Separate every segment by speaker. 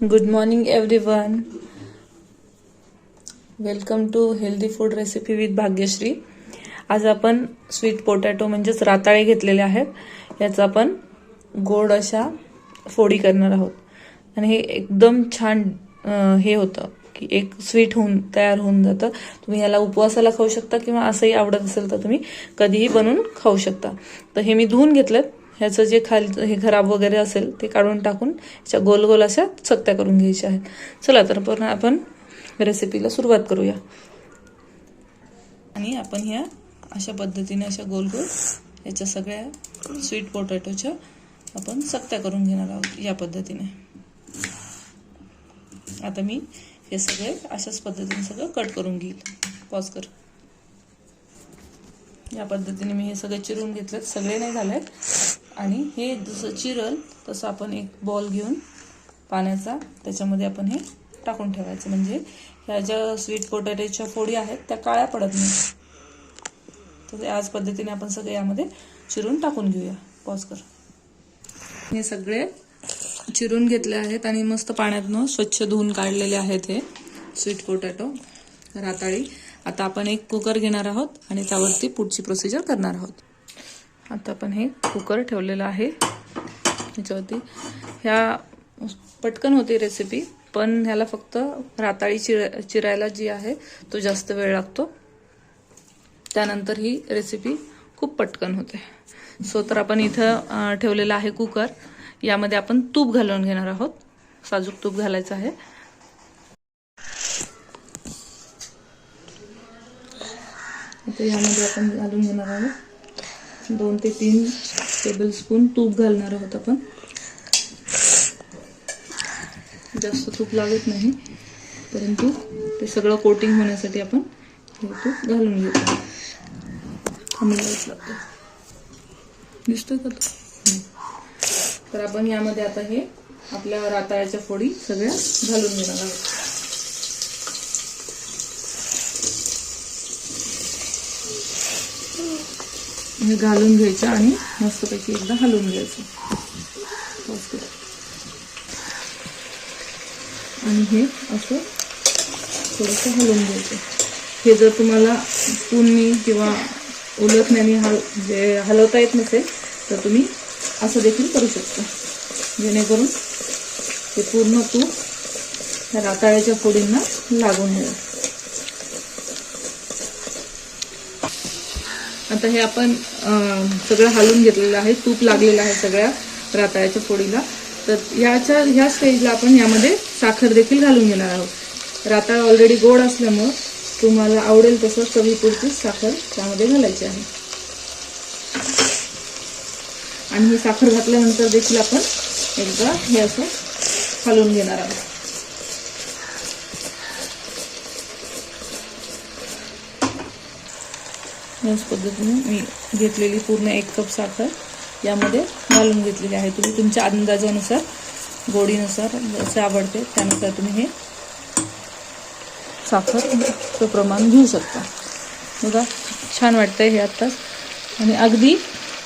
Speaker 1: Good morning everyone welcome to healthy food recipe with Bhagyashree आज आपण sweet potato म्हणजेच राताळे घेतलेले आहेत. याचा आपण गोड अशा फोडी करणार आहोत. आणि हे एकदम छान हे होतं की एक स्वीट होऊन तयार होऊन जातं. तुम्ही याला उपवासाला खाऊ शकता किंवा असंही आवडत असेल तर तुम्ही कधीही बनवून खाऊ शकता. तर हे मी धुवून घेतलेत. ह्याचं जे खाली हे खराब वगैरे असेल ते काढून टाकून ह्याच्या गोल गोल अशा चकत्या करून घ्यायच्या आहेत. चला तर पण आपण रेसिपीला सुरुवात करूया. आणि आपण ह्या अशा पद्धतीने अशा गोल गोल याच्या सगळ्या स्वीट पोटॅटोच्या आपण चकत्या करून घेणार आहोत या पद्धतीने. आता मी हे सगळे अशाच पद्धतीने सगळं कट करून घेईल. पॉज कर. या पद्धतीने मी हे सगळे चिरून घेतलेत. सगळे नाही झाले आणि हे जसं चिरल तसं आपण एक बॉल घेऊन पाण्याचा त्याच्यामध्ये आपण हे टाकून ठेवायचं. म्हणजे ह्या ज्या स्वीट पोटॅटोच्या फोडी आहेत त्या काळ्या पडत नाही तर याच पद्धतीने आपण सगळे यामध्ये चिरून टाकून घेऊया. पॉज कर. हे सगळे चिरून घेतले आहेत आणि मस्त पाण्यातनं स्वच्छ धुवून काढलेले आहेत हे स्वीट पोटॅटो राताळी. आता आपण एक कुकर घेणार आहोत आणि त्यावरती पुढची प्रोसिजर करणार आहोत. आता आपण हे कुकर ठेवलेलं आहे. ह्याच्यावरती ह्या पटकन होती रेसिपी पण ह्याला फक्त राताळी चिर चिरायला जी आहे तो जास्त वेळ लागतो. त्यानंतर ही रेसिपी खूप पटकन होते. सो तर आपण इथं ठेवलेलं आहे कुकर. यामध्ये आपण तूप घालून घेणार आहोत. साजूक तूप घालायचं आहे. ह्यामध्ये आपण घालून घेणार आहोत. दोन ते तीन टेबल स्पून तूप घालणार आहोत आपण. जास्त तूप लागत नाही परंतु ते सगळं कोटिंग होण्यासाठी आपण हे तूप घालून घेऊ. लागतो दिसतोय का तो तर आपण यामध्ये आता हे आपल्या राताळ्याच्या फोडी सगळ्या घालून घेणार आहोत. हे घालून घ्यायचं आणि मस्तपैकी एकदा हलवून घ्यायचं. आणि हे असं थोडंसं हलवून घ्यायचं. हे जर तुम्हाला स्पूननी किंवा उलटण्याने हल जे हलवता येत नसेल तर तुम्ही असं देखील करू शकता. जेणेकरून ते पूर्ण तूप ह्या राताळ्याच्या फोडींना लागून येईल. आता हे आपण सगळं हलवून घेतलेलं आहे. तूप लागलेलं आहे सगळ्या राताळ्याच्या फोडीला. तर याच्या ह्या स्टेजला आपण यामध्ये साखर देखील घालून घेणार आहोत. राताळ ऑलरेडी गोड असल्यामुळं तुम्हाला आवडेल तसं चवीपुरती साखर त्यामध्ये घालायची आहे. आणि ही साखर घातल्यानंतर देखील आपण एकदा हे असं हलवून घेणार आहोत. याच पद्धतीने मी घेतलेली पूर्ण एक कप साखर यामध्ये घालून घेतलेली आहे. तुम्ही तुमच्या अंदाजानुसार गोडीनुसार जसे आवडते त्यानुसार तुम्ही हे साखरचं प्रमाण घेऊ शकता. बघा छान वाटतंय हे आत्ताच आणि अगदी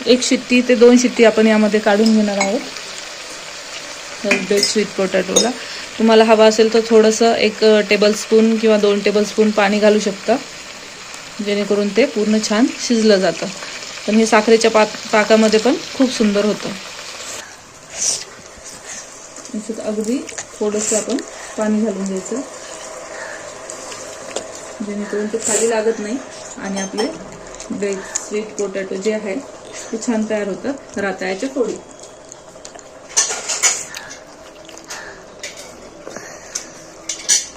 Speaker 1: एक शिट्टी ते दोन शिट्टी आपण यामध्ये काढून घेणार आहोत. स्वीट पोटॅटोला तुम्हाला हवा असेल तर थोडंसं एक टेबलस्पून किंवा दोन टेबलस्पून पाणी घालू शकता. जेणेकरून ते पूर्ण छान शिजलं जातं. पण हे साखरेच्या पाक पाकामध्ये पण खूप सुंदर होतं. याच्यात अगदी थोडंसं आपण पाणी घालून घ्यायचं. जेणेकरून ते खाली लागत नाही आणि आपले बेक स्वीट पोटॅटो जे आहे ते छान तयार होतात राताळ्याच्या फोडी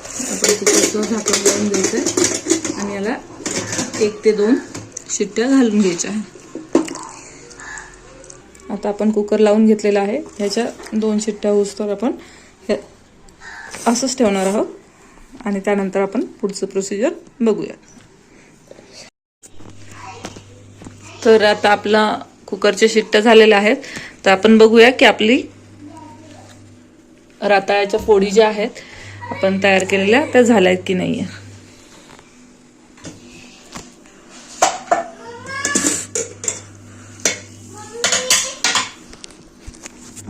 Speaker 1: आपण कुकरचं झाकण लावून घ्यायचं आणि याला एक ते दोन शिट्ट्या घालून घ्यायच्या. आता आपण कुकर लावून घेतलेला आहे. ह्याच्या दोन शिट्ट्या होऊस आपण हे असंच ठेवणार आहोत. आणि त्यानंतर आपण पुढचं प्रोसिजर बघूया. तर आता आपला कुकरच्या शिट्ट्या झालेल्या आहेत. तर आपण बघूया की आपली राताळ्याच्या फोडी ज्या आहेत आपण तयार केलेल्या त्या झाल्या आहेत की नाही आहे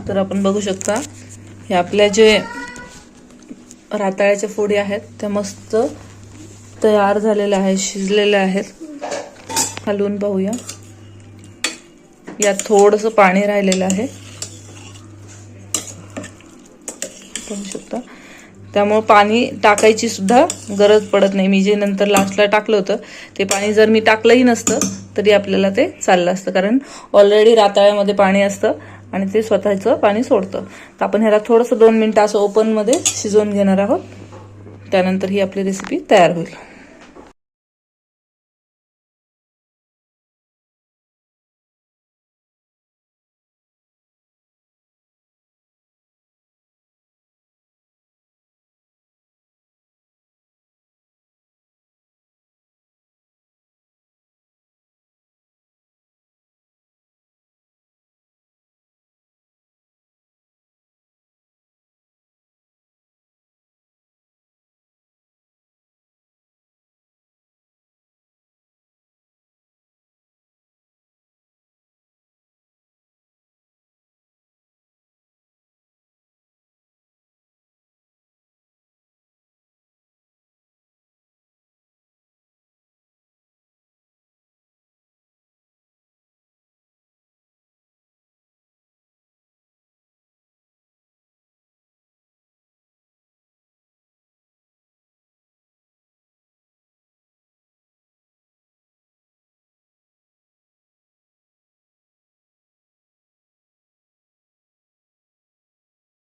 Speaker 1: तर आपण बघू शकता हे आपल्या जे राताळ्याच्या फोडी आहेत त्या मस्त तयार झालेल्या आहेत शिजलेल्या आहेत. हलवून पाहूया. यात थोडंसं पाणी राहिलेलं आहे. पाहू शकता. त्यामुळं पाणी टाकायची सुद्धा गरज पडत नाही. मी जे नंतर लास्टला टाकलं होतं ते पाणी जर मी टाकलंही नसतं तरी आपल्याला ते चाललं असतं. कारण ऑलरेडी राताळ्यामध्ये पाणी असतं. आणि ते स्वतःचं पाणी सोडतं. तर आपण ह्याला थोडंसं दोन मिनटं असं ओपनमध्ये शिजवून घेणार आहोत. त्यानंतर ही आपली रेसिपी तयार होईल.